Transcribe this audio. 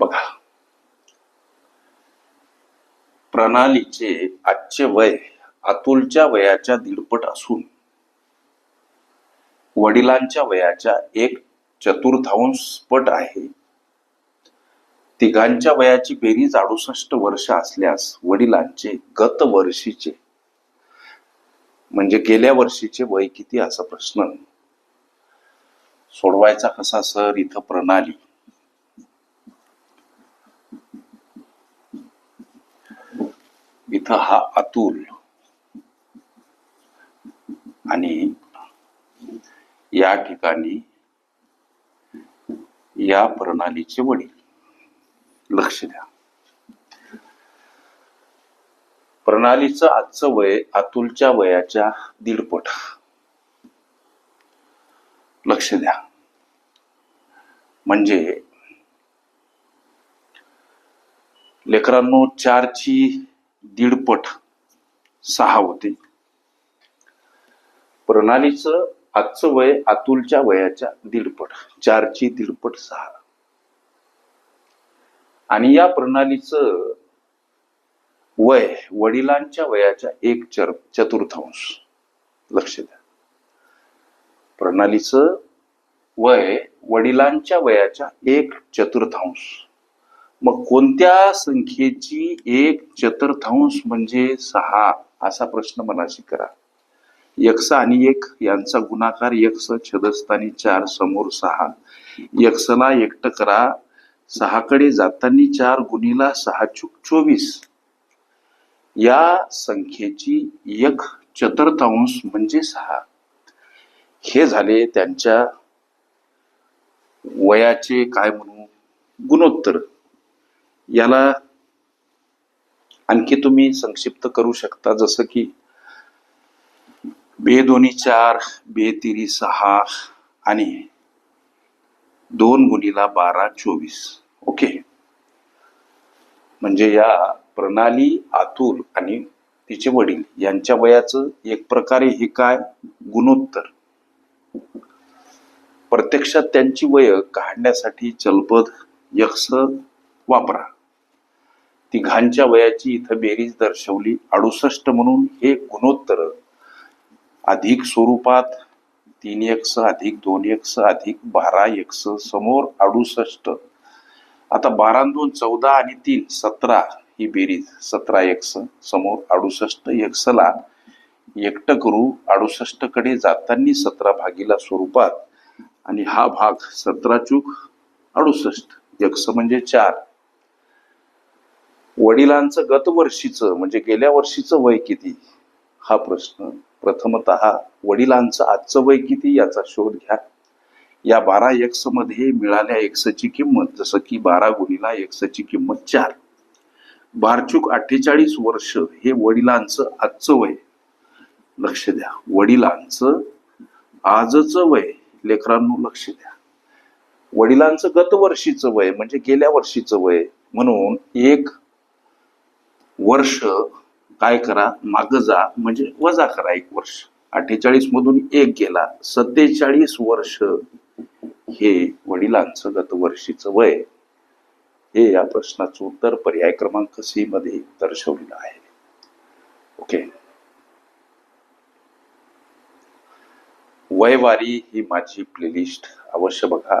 बघा. प्रणालीचे आजचे वय अतुलच्या वयाच्या दीडपट असून वडिलांच्या वयाच्या एक चतुर्थांश पट आहे. तिघांच्या वयाची बेरीज अडुसष्ट वर्ष असल्यास वडिलांचे गत वर्षीचे म्हणजे गेल्या वर्षीचे वय किती असा प्रश्न सोडवायचा कसा सर? इथं प्रणाली. इथं हा अतुल. आणि या ठिकाणी या प्रणालीचे वडील. लक्ष द्या. प्रणालीचं आजचं वय अतुलच्या वयाच्या दीडपट. लक्ष द्या. म्हणजे लेकरांनो चारची दीडपट सहा होते. प्रणालीचं आजचं वय अतुलच्या वयाच्या दीडपट चारची दीडपट सहा. आणि या प्रणालीचं वय वडिलांच्या वयाच्या एक चर चतुर्थांश. लक्ष द्या. प्रणालीचं वय वडिलांच्या वयाच्या एक चतुर्थांश. मग कोणत्या संख्येची एक चतुर्थांश म्हणजे सहा असा प्रश्न मनाशी करा. यक्ष आणि एक यांचा गुणाकार यक्ष छदस्थानी चार समोर सहा. यक्षला एकट करा. सहाकडे जातानी चार गुणीला सहा चूक चोवीस. या संख्येची एक चतुर्थांश म्हणजे सहा. हे झाले त्यांच्या वयाचे काय म्हणू? गुणोत्तर. याला आणखी तुम्ही संक्षिप्त करू शकता. जसं की बे दोन्ही चार बे तिरी सहा आणि दोन गुणीला बारा चोवीस. ओके? म्हणजे या प्रणाली आतुर आणि तिचे वडील यांच्या वयाचं एक प्रकारे हे काय? गुणोत्तर. प्रत्यक्षात त्यांची वय काढण्यासाठी चलपद यक्ष वापरा. तिघांच्या वयाची इथं बेरीज दर्शवली. अडुसष्ट म्हणून हे गुणोत्तर. अधिक स्वरूपात तीन एक्स अधिक दोन एक्स अधिक बारा एक्स समोर अडुसष्ट. आता बारा दोन चौदा आणि तीन सतरा ही बेरीज. सतरा एक्स समोर अडुसष्ट एक्सला एकटं करू. अडुसष्टकडे जातानी सतरा भागीला स्वरूपात. आणि हा भाग सतरा चूक अडुसष्ट. एक्स म्हणजे चार. वडिलांचं गतवर्षीचं म्हणजे गेल्या वर्षीचं वय किती? हा प्रश्न. प्रथमत वडिलांचं आजचं वय किती याचा शोध घ्या. या बारा एक्समध्ये मिळाल्या एक्सची किंमत जसं की बारा गुणीला एक्सची किंमत चार. बारचूक अठ्ठेचाळीस वर्ष हे वडिलांचं आजचं वय. लक्ष द्या. वडिलांचं आजचं वय. लेकरांनो लक्ष द्या. वडिलांचं गतवर्षीचं वय म्हणजे गेल्या वर्षीचं वय म्हणून एक वर्ष काय करा माग जा म्हणजे वजा करा एक वर्ष. अठ्ठेचाळीस मधून एक गेला सत्तेचाळीस वर्ष हे वडिलांचं गतवर्षीच वय हे या प्रश्नाचं उत्तर पर्याय क्रमांक सी मध्ये दर्शवलेलं आहे. ओके. वयवारी ही माझी प्लेलिस्ट अवश्य बघा.